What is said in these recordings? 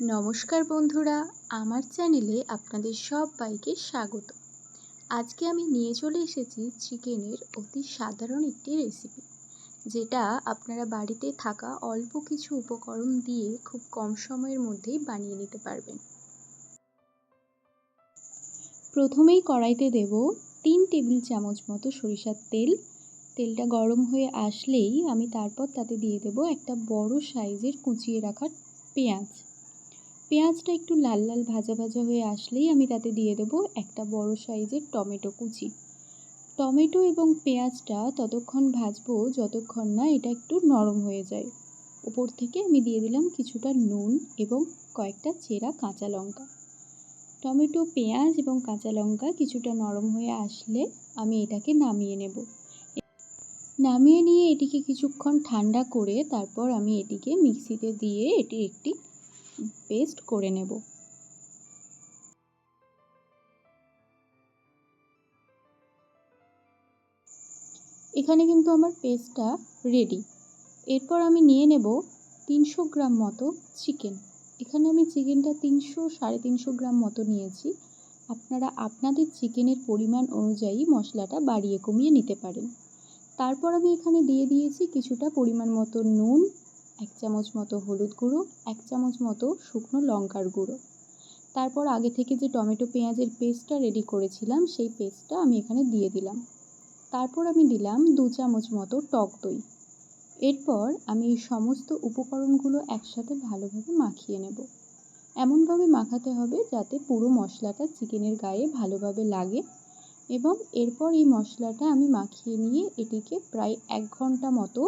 নমস্কার বন্ধুরা, আমার চ্যানেলে আপনাদের সবাইকে স্বাগত। আজকে আমি নিয়ে চলে এসেছি চিকেনের অতি সাধারণ একটি রেসিপি যেটা আপনারা বাড়িতে থাকা অল্প কিছু উপকরণ দিয়ে খুব কম সময়ের মধ্যেই বানিয়ে নিতে পারবেন। প্রথমেই কড়াইতে দেব তিন টেবিল চামচ মতো সরিষার তেল। তেলটা গরম হয়ে আসলেই আমি তারপর তাতে দিয়ে দেব একটা বড় সাইজের কুচিয়ে রাখা পেঁয়াজ। পেঁয়াজটা একটু লাল লাল ভাজা ভাজা হয়ে আসলেই আমি তাতে দিয়ে দেব একটা বড় সাইজের টমেটো কুচি। টমেটো এবং পেঁয়াজটা ততক্ষণ ভাজবো যতক্ষণ না এটা একটু নরম হয়ে যায়। উপর থেকে আমি দিয়ে দিলাম কিছুটা নুন এবং কয়েকটা চেরা কাঁচা লঙ্কা। টমেটো, পেঁয়াজ এবং কাঁচা লঙ্কা কিছুটা নরম হয়ে আসলে আমি এটাকে নামিয়ে নেব। নামিয়ে নিয়ে এটিকে কিছুক্ষণ ঠান্ডা করে তারপর আমি এটিকে মিক্সিতে দিয়ে এটি একটি পেস্ট করে নেব। এখানে কিন্তু আমার পেস্টটা রেডি এরপর আমি নিয়ে নেব তিনশো গ্রাম মতো চিকেন এখানে আমি চিকেনটা তিনশো সাড়ে তিনশো গ্রাম মতো নিয়েছি। আপনারা আপনাদের চিকেনের পরিমাণ অনুযায়ী মশলাটা বাড়িয়ে কমিয়ে নিতে পারেন। তারপর আমি এখানে দিয়ে দিয়েছি কিছুটা পরিমাণ মতো নুন এক চামচ মতো হলুদ গুঁড়ো, এক চামচ মতো শুকনো লঙ্কার গুঁড়ো। তারপর আগে থেকে যে টমেটো পেঁয়াজের পেস্টটা রেডি করেছিলাম, সেই পেস্টটা আমি এখানে দিয়ে দিলাম। তারপর আমি দিলাম দু চামচ মতো টক দই। এরপর আমি এই সমস্ত উপকরণগুলো একসাথে ভালোভাবে মাখিয়ে নেব। এমনভাবে মাখাতে হবে যাতে পুরো মশলাটা চিকেনের গায়ে ভালোভাবে লাগে এবং এরপর এই মশলাটা আমি মাখিয়ে নিয়ে এটিকে প্রায় এক ঘণ্টা মতো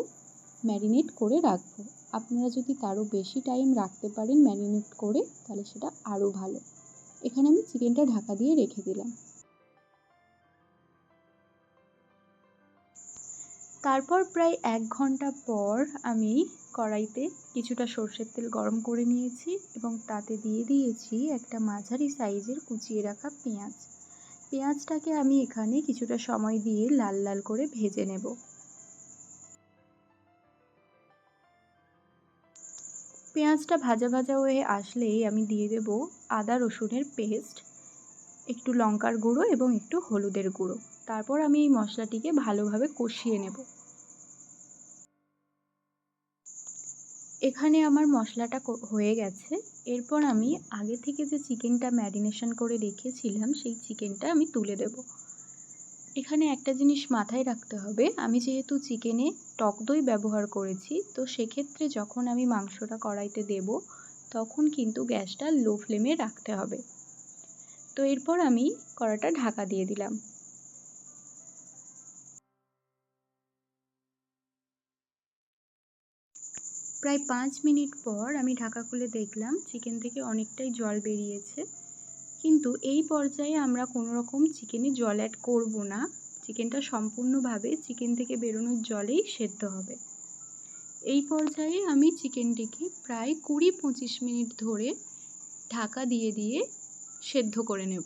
ম্যারিনেট করে রাখব। আপনারা যদি তারও বেশি টাইম রাখতে পারেন ম্যারিনেট করে, তাহলে সেটা আরও ভালো। এখানে আমি চিকেনটা ঢাকা দিয়ে রেখে দিলাম। তারপর প্রায় এক ঘণ্টা পর আমি কড়াইতে কিছুটা সর্ষের তেল গরম করে নিয়েছি এবং তাতে দিয়ে দিয়েছি একটা মাঝারি সাইজের কুচিয়ে রাখা পেঁয়াজ। পেঁয়াজটাকে আমি এখানে কিছুটা সময় দিয়ে লাল লাল করে ভেজে নেব। পেঁয়াজটা ভাজা ভাজা হয়ে আসলেই আমি দিয়ে দেব আদা রসুনের পেস্ট, একটু লঙ্কার গুঁড়ো এবং একটু হলুদের গুঁড়ো। তারপর আমি এই মশলাটিকে ভালোভাবে কষিয়ে নেব। এখানে আমার মশলাটা হয়ে গেছে। এরপর আমি আগে থেকে যে চিকেনটা ম্যারিনেশন করে রেখেছিলাম, সেই চিকেনটা আমি তুলে দেব। এখানে একটা জিনিস মাথায় রাখতে হবে। আমি যেহেতু চিকেনে টক দই ব্যবহার করেছি, তো সেক্ষেত্রে যখন আমি মাংসটা কড়াইতে দেব, তখন কিন্তু গ্যাসটা লো ফ্লেমে রাখতে হবে। তো এরপর আমি কড়াটা ঢাকা দিয়ে দিলাম। প্রায় পাঁচ মিনিট পর আমি ঢাকা খুলে দেখলাম, চিকেন থেকে অনেকটাই জল বেরিয়েছে। কিন্তু এই পর্যায়ে আমরা কোনো রকম চিকেনে জল অ্যাড করব না। চিকেনটা সম্পূর্ণভাবে চিকেন থেকে বেরোনোর জলেই সেদ্ধ হবে। এই পর্যায়ে আমি চিকেনটিকে প্রায় কুড়ি পঁচিশ মিনিট ধরে ঢাকা দিয়ে দিয়ে সেদ্ধ করে নেব।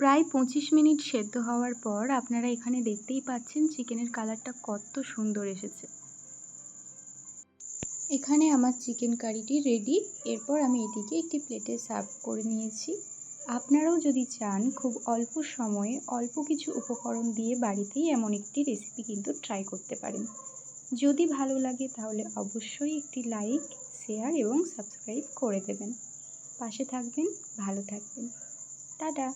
প্রায় পঁচিশ মিনিট সেদ্ধ হওয়ার পর আপনারা এখানে দেখতেই পাচ্ছেন চিকেনের কালারটা কত সুন্দর এসেছে। এখানে আমার চিকেন কারিটি রেডি। এরপর আমি এটিকে একটি প্লেটে সার্ভ করে নিয়েছি। আপনারাও যদি চান, খুব অল্প সময়ে অল্প কিছু উপকরণ দিয়ে বাড়িতেই এমন একটি রেসিপি কিন্তু ট্রাই করতে পারেন। যদি ভালো লাগে, তাহলে অবশ্যই একটি লাইক শেয়ার এবং সাবস্ক্রাইব করে দেবেন। পাশে থাকবেন, ভালো থাকবেন। টাটা!